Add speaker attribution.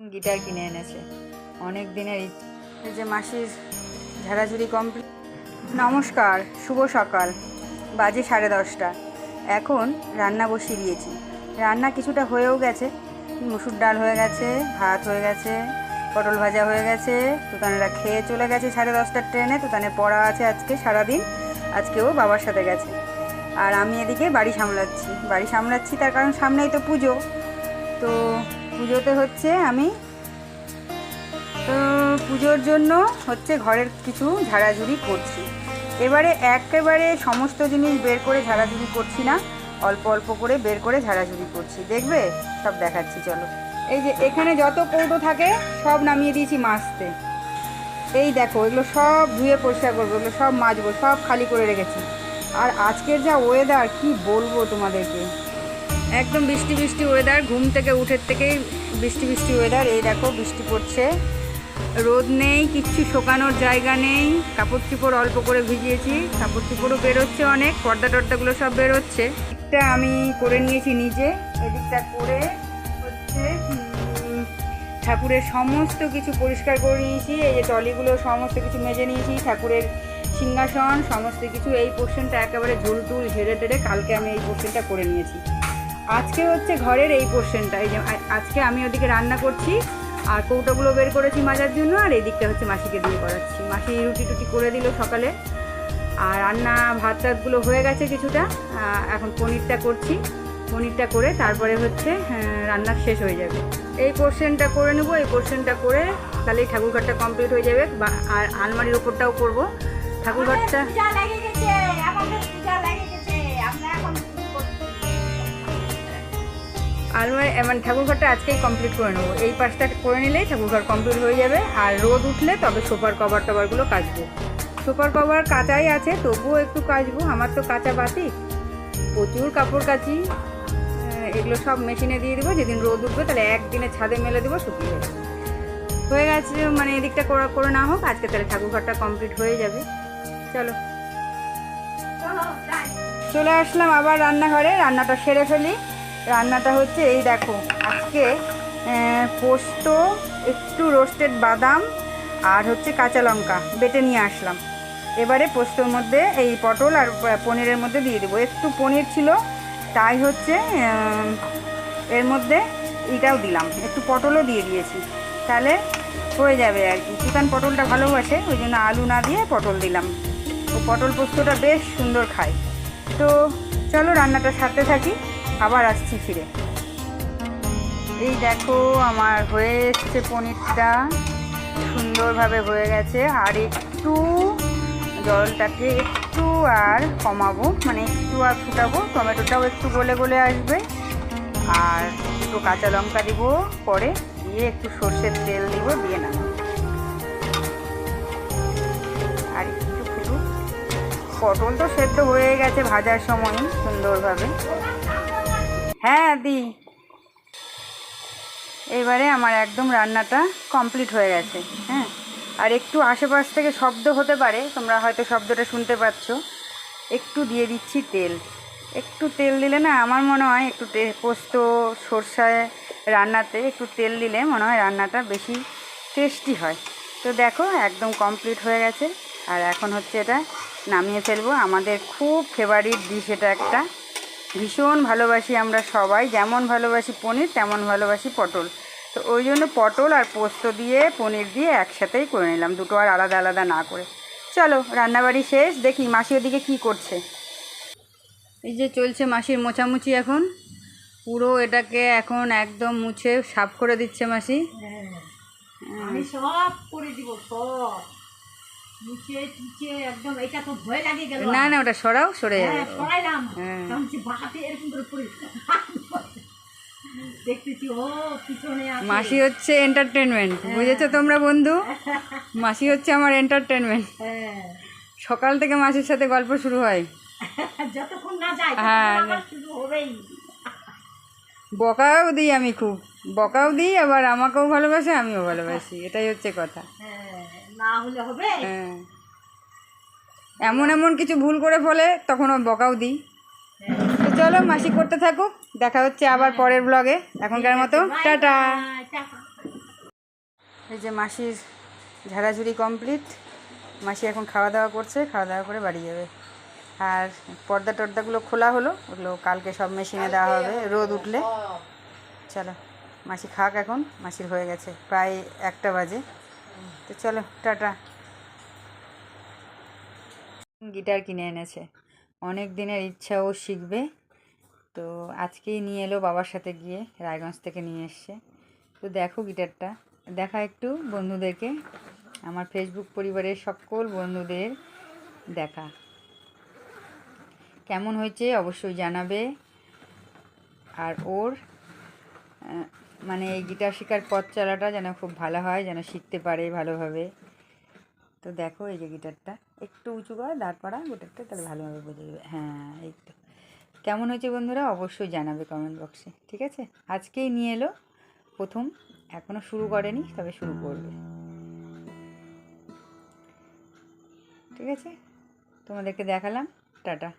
Speaker 1: Guitar কিনে এনেছে। অনেক দিনের। যে মাসির ঝাড়াঝুড়ি কমপ্লিট নমস্কার, শুভ সকাল। বাজে সাড়ে দশটা। এখন রান্না বসিয়ে দিয়েছি। রান্না কিছুটা হয়েও গেছে। মুসুর ডাল হয়ে গেছে, ভাত হয়ে গেছে, পটল ভাজা হয়ে গেছে, তুতানেরা খেয়ে চলে গেছে সাড়ে দশটার ট্রেনে। তুতানে পড়া আছে আজকে সারাদিন। আজকেও বাবার সাথে গেছে। আর আমি এদিকে বাড়ি সামলাচ্ছি। বাড়ি সামলাচ্ছি, তার কারণ সামনেই তো পুজো। তো পুজোতে হচ্ছে আমি, তো পুজোর জন্য হচ্ছে ঘরের কিছু ঝাড়াঝুড়ি করছি। এবারে একেবারে সমস্ত জিনিস বের করে ঝাড়াঝুড়ি করছি না, অল্প অল্প করে বের করে ঝাড়াঝুড়ি করছি। দেখবে? সব দেখাচ্ছি, চলো। এই যে এখানে যত কৌটো থাকে, সব নামিয়ে দিয়েছি মাছতে এই দেখো, এগুলো সব ধুয়ে পরিষ্কার করব, এগুলো সব মাজবো, সব খালি করে রেখেছি। আর আজকের যা ওয়েদার কি বলব তোমাদেরকে? একদম বৃষ্টি বৃষ্টি ওয়েদার ঘুম থেকে, উঠের থেকেই বৃষ্টি বৃষ্টি ওয়েদার এই দেখো বৃষ্টি পড়ছে। রোদ নেই, কিচ্ছু শোকানোর জায়গা নেই। কাপড় চোপড় অল্প করে ভিজিয়েছি, কাপড় চোপড়ও বেরোচ্ছে অনেক, পর্দা টর্দাগুলো সব বেরোচ্ছে। একটা আমি করে নিয়েছি নিজে, এদিকটা করে হচ্ছে ঠাকুরের সমস্ত কিছু পরিষ্কার করে নিয়েছি, এই যে টলিগুলো সমস্ত কিছু মেজে নিয়েছি, ঠাকুরের সিংহাসন, সমস্ত কিছু, এই পোর্শনটা একেবারে ঝুল টুল ঝেড়ে টেড়ে কালকে আমি এই পোর্শনটা করে নিয়েছি। আজকে হচ্ছে ঘরের এই পোর্শনটা এই যে আজকে আমি ওদিকে রান্না করছি, আর কৌটোগুলো বের করেছি মাজার জন্য, আর এই দিকটা হচ্ছে মাসিকে দিয়ে করাচ্ছি। মাসি রুটি টুটি করে দিল সকালে, আর রান্না ভাত টাতগুলো হয়ে গেছে কিছুটা এখন পনিরটা করছি। পনিরটা করে তারপরে হচ্ছে রান্না শেষ হয়ে যাবে। এই পোর্শনটা করে নেব, এই পোর্শনটা করে তাহলেই ঠাকুরঘরটা কমপ্লিট হয়ে যাবে আর আলমারির ওপরটাও করব। ঠাকুরঘরটা আলমারি মানে ঠাকুরঘরটা আজকেই কমপ্লিট করে নেব। এই পাশটা করে নিলেই ঠাকুরঘর কমপ্লিট হয়ে যাবে, আর রোদ উঠলে তবে সোফার কভার টভারগুলো কাচবো। সোফার কভার কাঁচাই আছে, তবুও একটু কাচবো, আমার তো কাঁচা বাতি। প্রচুর কাপড় কাচি এগুলো সব মেশিনে দিয়ে দেবো, যেদিন রোদ উঠবে তাহলে একদিনে ছাদে মেলে দেবো, শুকিয়ে যাবে। হয়ে গেছে মানে এদিকটা করা, করে না হোক, আজকে তাহলে ঠাকুরঘরটা কমপ্লিট হয়ে যাবে। চলো।
Speaker 2: চলো
Speaker 1: আসলাম আবার রান্নাঘরে, রান্নাটা সেরে ফেলি। রান্নাটা হচ্ছে এই দেখো। আজকে পোস্ত, একটু রোস্টেড বাদাম আর হচ্ছে কাঁচা লঙ্কা বেটে নিয়ে আসলাম। এবারে পোস্তর মধ্যে এই পটল আর পনিরের মধ্যে দিয়ে দেবো। একটু পনির ছিল, তাই হচ্ছে এর মধ্যে এটাও দিলাম। একটু পটলও দিয়ে দিয়েছি। তাহলে হয়ে যাবে আর কি। চিকেন পটলটা ভালোবাসে, ওই জন্য আলু না দিয়ে পটল দিলাম। ও পটল পোস্তটা বেশ সুন্দর খায়। তো চলো রান্নাটা সারতে থাকি। আবার আসছি ফিরে। এই দেখো আমার হয়ে এসছে পনিরটা। সুন্দরভাবে হয়ে গেছে। আর একটু জলটাকে একটু আর কমাবো। মানে একটু আর ফুটাবো। টমেটোটাও একটু গলে গলে আসবে। আর একটু কাঁচা লঙ্কা দিব। পরে দিয়ে একটু সর্ষের তেল দিব, দিয়ে না আর একটু ফুটুক। পটল তো সেদ্ধ হয়ে গেছে ভাজার সময়, সুন্দরভাবে। হ্যাঁ দি। এবারে আমার একদম রান্নাটা কমপ্লিট হয়ে গেছে হ্যাঁ। আর একটু আশেপাশ থেকে শব্দ হতে পারে, তোমরা হয়তো শব্দটা শুনতে পাচ্ছ। একটু দিয়ে দিচ্ছি তেল। একটু তেল দিলে না, আমার মনে হয় একটু পোস্ত, সরষায় রান্নাতে একটু তেল দিলে মনে হয় রান্নাটা বেশি টেস্টি হয়। তো দেখো, একদম কমপ্লিট হয়ে গেছে। আর এখন হচ্ছে এটা নামিয়ে ফেলব। আমাদের খুব ফেভারিট ডিশ এটা একটা। ভীষণ ভালোবাসি আমরা সবাই। যেমন ভালোবাসি পনির, তেমন ভালোবাসি পটল। তো ওই জন্য পটল আর পোস্ত দিয়ে, পনির দিয়ে একসাথেই করে নিলাম। দুটো আর আলাদা আলাদা না করে। চলো, রান্নাবাড়ি শেষ। দেখি মাসি ওদিকে কী করছে। এই যে চলছে মাসির মোছামুছি এখন। পুরো এটাকে এখন একদম মুছে সাফ করে দিচ্ছে মাসি।
Speaker 2: আমি সব করে দিব, সব। নিচে নিচে একদম এটা তো ভয় লাগে গেল।
Speaker 1: না না ওটা সরাও সরে
Speaker 2: হ্যাঁ সরাইলাম।
Speaker 1: হ্যাঁ।
Speaker 2: তখন সে এরকম করে পড়ে দেখতেছি ও পিছনে
Speaker 1: মাসি হচ্ছে এন্টারটেনমেন্ট বুঝেছ তোমরা বন্ধু? মাসি হচ্ছে আমার এন্টারটেনমেন্ট
Speaker 2: হ্যাঁ।
Speaker 1: সকাল থেকে মাসির সাথে গল্প শুরু হয়।
Speaker 2: যতক্ষণ না যায়
Speaker 1: হ্যাঁ,
Speaker 2: শুরু হবেই।
Speaker 1: বকাও দিই আমি খুব। বকাও দিই আবার আমাকেও ভালোবাসে আমিও ভালোবাসি। এটাই হচ্ছে কথা।
Speaker 2: হ্যাঁ। না হলে হবে?
Speaker 1: হ্যাঁ। এমন এমন কিছু ভুল করে ফলে তখন বকাও দিই। তো চলো মাসি করতে থাকুক। দেখা হচ্ছে আবার পরের ব্লগে এখনকার মতো টাটা।
Speaker 2: হ্যাঁ,
Speaker 1: এই যে মাসির ঝাড়াঝুড়ি কমপ্লিট মাসি এখন খাওয়া দাওয়া করছে খাওয়া দাওয়া করে বাড়ি যাবে। আর পর্দা টর্দাগুলো খোলা হলো ওগুলো কালকে সব মেশিনে দেওয়া হবে রোদ উঠলে। চলো মাসি খাক এখন মাসির হয়ে গেছে। প্রায় একটা বাজে। তো চলো, টাটা। গিটার কিনে এনেছে। অনেক দিনের ইচ্ছা ও শিখবে। তো আজকেই নিয়ে এলো বাবার সাথে গিয়ে, রায়গঞ্জ থেকে নিয়ে এসছে। তো দেখো গিটারটা। দেখা একটু বন্ধুদেরকে। আমার ফেসবুক পরিবারের সকল বন্ধুদের দেখা। কেমন হয়েছে অবশ্যই জানাবে। আর ওর মানে এই গিটার শেখার পথ চলাটা যেন খুব ভালো হয়, যেন শিখতে পারে ভালোভাবে। তো দেখো এই যে গিটারটা, একটু উঁচু করা, দাঁড় করা, গিটারটা, তাহলে ভালোভাবে বোঝা যাবে। হ্যাঁ এই তো। কেমন হয়েছে বন্ধুরা? অবশ্যই জানাবে কমেন্ট বক্সে ঠিক আছে? আজকেই নিয়ে এলো, প্রথম এখনও শুরু করেনি, তবে শুরু করবে। ঠিক আছে? তোমাদেরকে দেখালাম, টাটা।